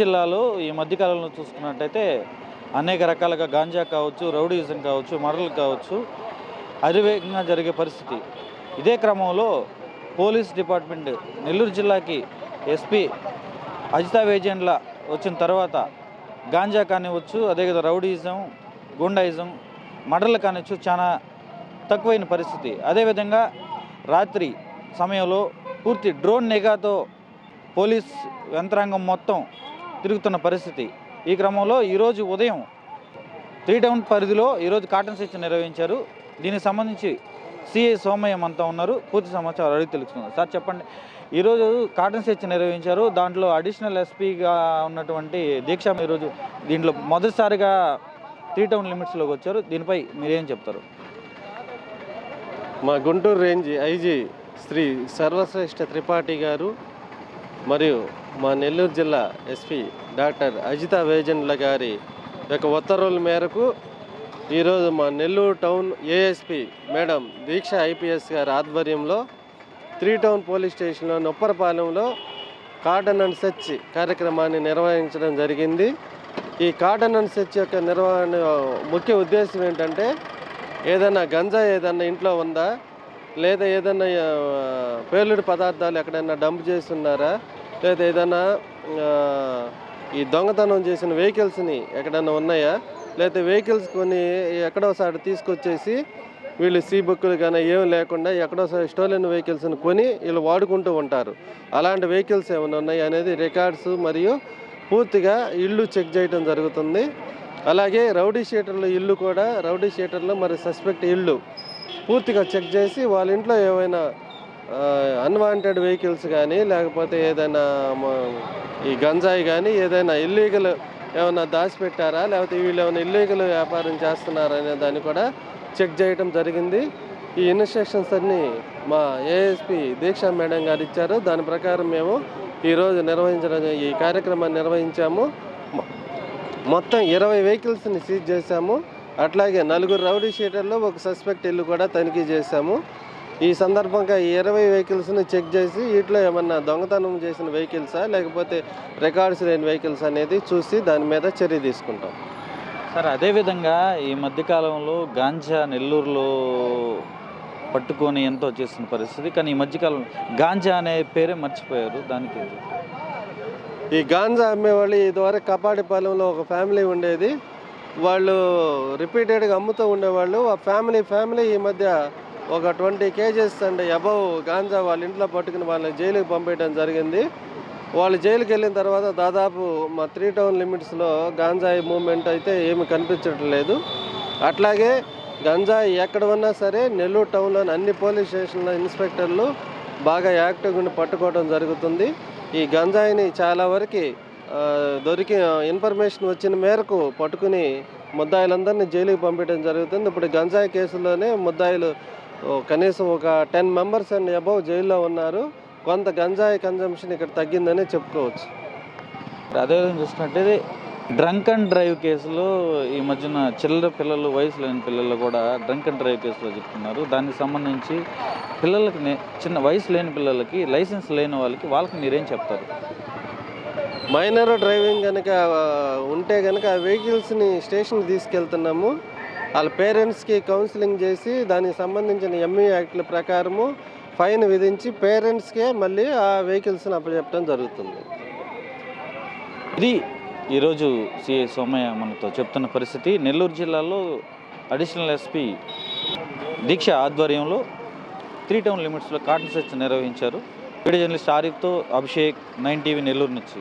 జిల్లాలో ఈ మధ్యకాలంలో చూసుకున్నట్టయితే అనేక రకాలుగా గాంజా కావచ్చు రౌడీజం కావచ్చు మరలు కావచ్చు అరివేగంగా జరిగే పరిస్థితి. ఇదే క్రమంలో పోలీస్ డిపార్ట్మెంట్ నెల్లూరు జిల్లాకి ఎస్పీ అజితా వేజెండ్ల వచ్చిన తర్వాత గాంజా కానివచ్చు అదేవిధంగా రౌడీజం గుండాయిజం మడలు కానివచ్చు చాలా తక్కువైన పరిస్థితి. అదేవిధంగా రాత్రి సమయంలో పూర్తి డ్రోన్ నిఘాతో పోలీస్ యంత్రాంగం మొత్తం తిరుగుతున్న పరిస్థితి. ఈ క్రమంలో ఈరోజు ఉదయం త్రీ టౌన్ పరిధిలో ఈరోజు కాటన్ సెక్షన్ నిర్వహించారు. దీనికి సంబంధించి సిఐ సోమయ్య అంతా ఉన్నారు. పూర్తి సమాచారం అడిగి తెలుసుకుందాం. సార్ చెప్పండి. ఈరోజు కాటన్ సెర్చ్ నిర్వహించారు. దాంట్లో అడిషనల్ ఎస్పీగా ఉన్నటువంటి దీక్ష ఈరోజు దీంట్లో మొదటిసారిగా త్రీ టౌన్ లిమిట్స్లోకి వచ్చారు. దీనిపై మీరేం చెప్తారు? మా గుంటూరు రేంజ్ ఐజీ శ్రీ సర్వశ్రేష్ఠ త్రిపాఠి గారు మరియు మా నెల్లూరు జిల్లా ఎస్పీ డాక్టర్ అజిత వేజన్ల గారి యొక్క ఉత్తర్వుల మేరకు ఈరోజు మా Nellore town ASP madam Deeksha IPS గారి ఆధ్వర్యంలో త్రీ టౌన్ పోలీస్ స్టేషన్లో నొప్పరపాలెంలో కాటన్ అండ్ సెర్చ్ కార్యక్రమాన్ని నిర్వహించడం జరిగింది. ఈ కాటన్ అండ్ సెర్చ్ యొక్క నిర్వహణ ముఖ్య ఉద్దేశం ఏంటంటే ఏదైనా గంజా ఏదైనా ఇంట్లో ఉందా? లేదా ఏదైనా పేలుడు పదార్థాలు ఎక్కడైనా డంప్ చేస్తున్నారా లేదా ఏదైనా ఈ దొంగతనం చేసిన వెహికల్స్ని ఎక్కడైనా ఉన్నాయా? లేకపోతే వెహికల్స్ కొన్ని ఎక్కడోసారి తీసుకొచ్చేసి వీళ్ళు సీ బుక్కులు కానీ ఏం లేకుండా ఎక్కడోసారి స్టోలెన్ వెహికల్స్ని కొని వీళ్ళు వాడుకుంటూ ఉంటారు. అలాంటి వెహికల్స్ ఏమైనా ఉన్నాయి అనేది రికార్డ్స్ మరియు పూర్తిగా ఇల్లు చెక్ చేయడం జరుగుతుంది. అలాగే రౌడీ షీటర్ల ఇల్లు కూడా రౌడీ షీటర్లు మరి సస్పెక్ట్ ఇల్లు పూర్తిగా చెక్ చేసి వాళ్ళ ఇంట్లో ఏమైనా అన్వాంటెడ్ వెహికల్స్ కానీ లేకపోతే ఏదైనా ఈ గంజాయి కానీ ఏదైనా ఇల్లీగల్ ఏమైనా దాచిపెట్టారా? లేకపోతే వీళ్ళు ఏమైనా ఇల్లీగల్ వ్యాపారం చేస్తున్నారా అనే దాన్ని కూడా చెక్ చేయడం జరిగింది. ఈ ఇన్స్ట్రక్షన్స్ అన్నీ మా ఏఎస్పి దీక్షా మేడం గారు ఇచ్చారు. దాని ప్రకారం మేము ఈరోజు నిర్వహించడం ఈ కార్యక్రమాన్ని నిర్వహించాము. మొత్తం ఇరవై వెహికల్స్ని సీజ్ చేశాము. అట్లాగే నలుగురు రౌడీ షీటర్లో ఒక సస్పెక్ట్ ఇల్లు కూడా తనిఖీ చేశాము. ఈ సందర్భంగా ఇరవై వెహికల్స్ని చెక్ చేసి వీటిలో ఏమన్నా దొంగతనం చేసిన వెహికల్సా లేకపోతే రికార్డ్స్ లేని వెహికల్స్ అనేది చూసి దాని మీద చర్య తీసుకుంటాం. సార్ అదేవిధంగా ఈ మధ్యకాలంలో గాంజా నెల్లూరులో పట్టుకొని ఎంతో చేస్తున్న పరిస్థితి కానీ ఈ మధ్యకాలం గాంజా అనే పేరే మర్చిపోయారు. దానికి ఈ గాంజా అమ్మేవాళ్ళు ఇదివరకు కపాడిపాలెంలో ఒక ఫ్యామిలీ ఉండేది. వాళ్ళు రిపీటెడ్గా అమ్ముతూ ఉండేవాళ్ళు. ఆ ఫ్యామిలీ ఫ్యామిలీ ఈ మధ్య ఒక twenty kgs and above ganja వాళ్ళ ఇంట్లో పట్టుకుని వాళ్ళని జైలుకి పంపేయడం జరిగింది. వాళ్ళు జైలుకి వెళ్ళిన తర్వాత దాదాపు మా త్రీ టౌన్ లిమిట్స్లో గాంజాయి మూమెంట్ అయితే ఏమి కనిపించడం లేదు అట్లాగే గంజాయి ఎక్కడ ఉన్నా సరే నెల్లూరు టౌన్లోని అన్ని పోలీస్ స్టేషన్ల ఇన్స్పెక్టర్లు బాగా యాక్టివ్గా పట్టుకోవడం జరుగుతుంది. ఈ గంజాయిని చాలా వరకు దొరికి ఇన్ఫర్మేషన్ వచ్చిన మేరకు పట్టుకుని ముద్దాయిలందరినీ జైలుకి పంపించడం జరుగుతుంది. ఇప్పుడు గంజాయి కేసులోనే ముద్దాయిలు కనీసం ఒక టెన్ మెంబర్స్ అండ్ అబౌవ్ జైల్లో ఉన్నారు. కొంత గంజాయి కన్జంప్షన్ ఇక్కడ తగ్గిందని చెప్పుకోవచ్చు. అదేవిధంగా చూసుకున్నట్టయితే డ్రంక్ అండ్ డ్రైవ్ కేసులో ఈ మధ్యన చిల్లర పిల్లలు వయసు లేని పిల్లలు కూడా డ్రంక్ అండ్ డ్రైవ్ కేసులో చెప్తున్నారు. దానికి సంబంధించి పిల్లలకి చిన్న వయసు లేని పిల్లలకి లైసెన్స్ లేని వాళ్ళకి వాళ్ళకి మీరేం చెప్తారు? మైనర్ డ్రైవింగ్ కనుక ఉంటే కనుక ఆ వెహికల్స్ని స్టేషన్కి తీసుకెళ్తున్నాము. వాళ్ళ పేరెంట్స్కి కౌన్సిలింగ్ చేసి దానికి సంబంధించిన ఎంఈ యాక్ట్ల ప్రకారము ఫైన్ విధించి పేరెంట్స్కే మళ్ళీ ఆ వెహికల్స్ని అప్పచెప్పడం జరుగుతుంది. ఇది ఈరోజు సిఐ సోమయ్య మనతో చెప్తున్న పరిస్థితి. నెల్లూరు జిల్లాలో అడిషనల్ ఎస్పీ దీక్ష ఆధ్వర్యంలో త్రీ టౌన్ లిమిట్స్లో కాటన్ సెర్చ్ నిర్వహించారు. వీడియో జర్నలిస్ట్ ఆరిఫ్తో అభిషేక్ నైన్ టీవీ నెల్లూరు నుంచి.